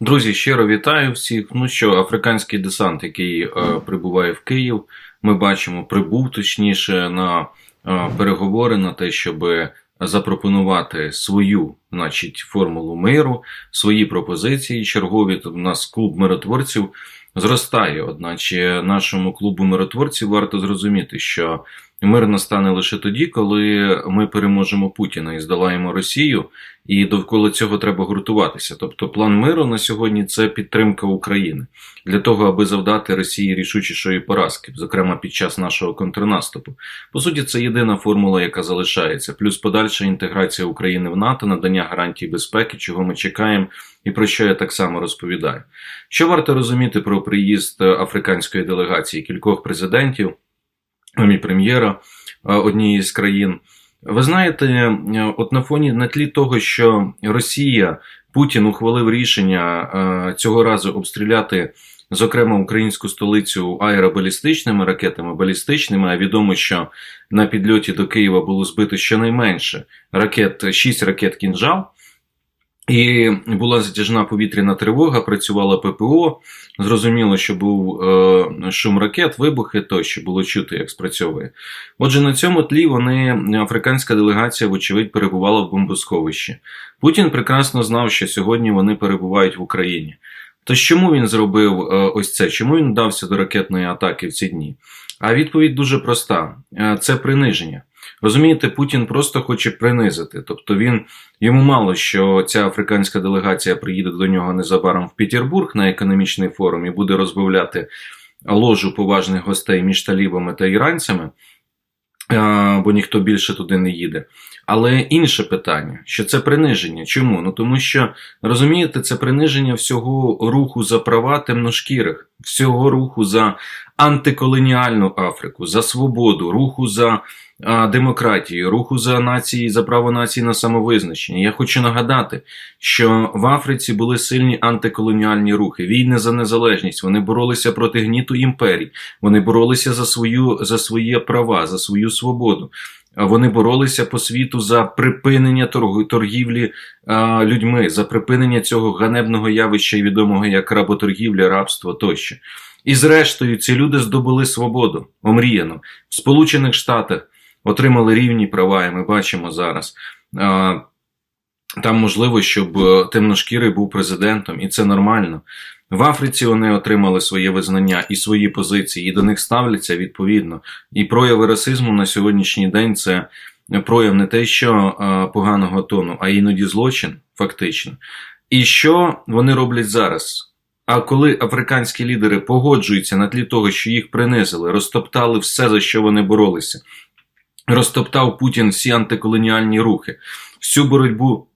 Друзі, щиро вітаю всіх. Ну що, африканський десант, який е, прибуває в Київ, ми бачимо, прибув точніше на е, переговори на те, щоб запропонувати свою, значить, формулу миру, свої пропозиції. Чергові у нас клуб миротворців зростає. Одначе нашому клубу миротворців варто зрозуміти, що мир настане лише тоді, коли ми переможемо Путіна і здолаємо Росію. І довкола цього треба гуртуватися. Тобто, план миру на сьогодні це підтримка України для того, аби завдати Росії рішучішої поразки, зокрема під час нашого контрнаступу. По суті, це єдина формула, яка залишається, плюс подальша інтеграція України в НАТО, надання гарантій безпеки, чого ми чекаємо, і про що я так само розповідаю. Що варто розуміти про приїзд африканської делегації кількох президентів, прем'єра однієї з країн. Ви знаєте, от на фоні на тлі того, що Росія Путін ухвалив рішення е, цього разу обстріляти, зокрема, українську столицю аеробалістичними ракетами, балістичними. А відомо, що на підльоті до Києва було збито щонайменше ракет, 6 ракет кінжал. І була затяжна повітряна тривога, працювала ППО. Зрозуміло, що був е, шум ракет, вибухи тощо було чути, як спрацьовує. Отже, на цьому тлі вони африканська делегація, вочевидь, перебувала в бомбосховищі. Путін прекрасно знав, що сьогодні вони перебувають в Україні. То чому він зробив е, ось це? Чому він вдався до ракетної атаки в ці дні? А відповідь дуже проста: е, це приниження. Розумієте, Путін просто хоче принизити. Тобто він йому мало що ця африканська делегація приїде до нього незабаром в Петербург на економічний форум і буде розбавляти ложу поважних гостей між талібами та іранцями, бо ніхто більше туди не їде. Але інше питання, що це приниження. Чому? Ну тому що розумієте, це приниження всього руху за права темношкірих, всього руху за антиколоніальну Африку, за свободу, руху за демократії, руху за нації, за право нації на самовизначення. Я хочу нагадати, що в Африці були сильні антиколоніальні рухи, війни за незалежність. Вони боролися проти гніту імперій, вони боролися за свою за свої права, за свою свободу. Вони боролися по світу за припинення торгівлі людьми, за припинення цього ганебного явища, відомого як работоргівля, рабство тощо. І зрештою, ці люди здобули свободу, омріяно в Сполучених Штатах отримали рівні права, і ми бачимо зараз. Там можливо, щоб е, темношкірий був президентом, і це нормально. В Африці вони отримали своє визнання і свої позиції, і до них ставляться відповідно. І прояви расизму на сьогоднішній день це прояв не те, що е, поганого тону, а іноді злочин, фактично. І що вони роблять зараз? А коли африканські лідери погоджуються на тлі того, що їх принизили, розтоптали все, за що вони боролися, розтоптав Путін всі антиколоніальні рухи, всю боротьбу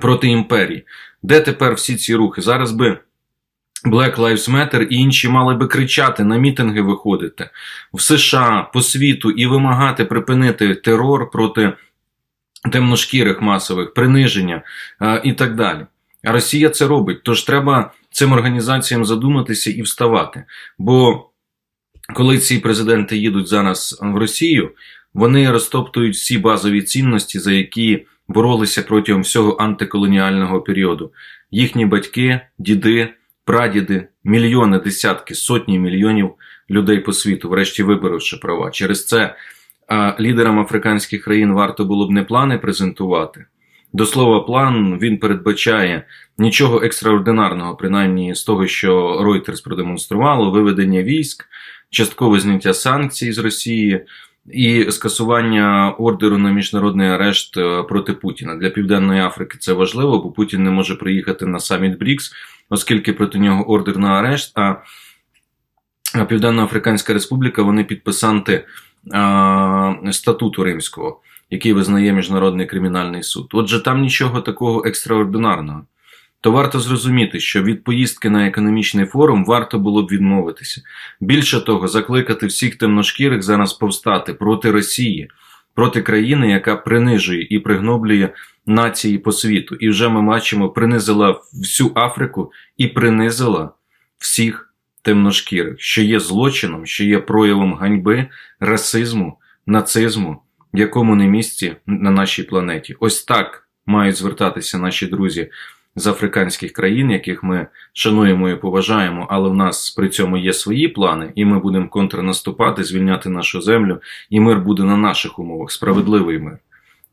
проти імперії. Де тепер всі ці рухи? Зараз би Black Lives Matter і інші мали би кричати на мітинги виходити в США по світу і вимагати припинити терор проти темношкірих масових, приниження а, і так далі. А Росія це робить. Тож треба цим організаціям задуматися і вставати. Бо коли ці президенти їдуть зараз в Росію, вони розтоптують всі базові цінності, за які боролися протягом всього антиколоніального періоду. Їхні батьки, діди, прадіди, мільйони, десятки, сотні мільйонів людей по світу, врешті виборовши права. Через це лідерам африканських країн варто було б не плани презентувати. До слова, план він передбачає нічого екстраординарного, принаймні з того, що Reuters продемонструвало, виведення військ, часткове зняття санкцій з Росії і скасування ордеру на міжнародний арешт е, проти Путіна для Південної Африки. Це важливо, бо Путін не може приїхати на саміт Брікс, оскільки проти нього ордер на арешт. А Південно-Африканська Республіка вони підписанти а, статуту Римського, який визнає Міжнародний кримінальний суд. Отже, там нічого такого екстраординарного то варто зрозуміти, що від поїздки на економічний форум варто було б відмовитися. Більше того, закликати всіх темношкірих зараз повстати проти Росії, проти країни, яка принижує і пригноблює нації по світу. І вже ми бачимо, принизила всю Африку і принизила всіх темношкірих, що є злочином, що є проявом ганьби, расизму, нацизму, якому не місці на нашій планеті. Ось так мають звертатися наші друзі з африканських країн, яких ми шануємо і поважаємо, але в нас при цьому є свої плани, і ми будемо контрнаступати, звільняти нашу землю, і мир буде на наших умовах, справедливий мир.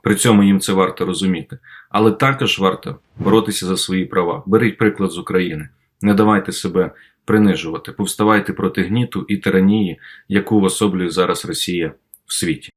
При цьому їм це варто розуміти. Але також варто боротися за свої права. Беріть приклад з України. Не давайте себе принижувати, повставайте проти гніту і тиранії, яку особлює зараз Росія в світі.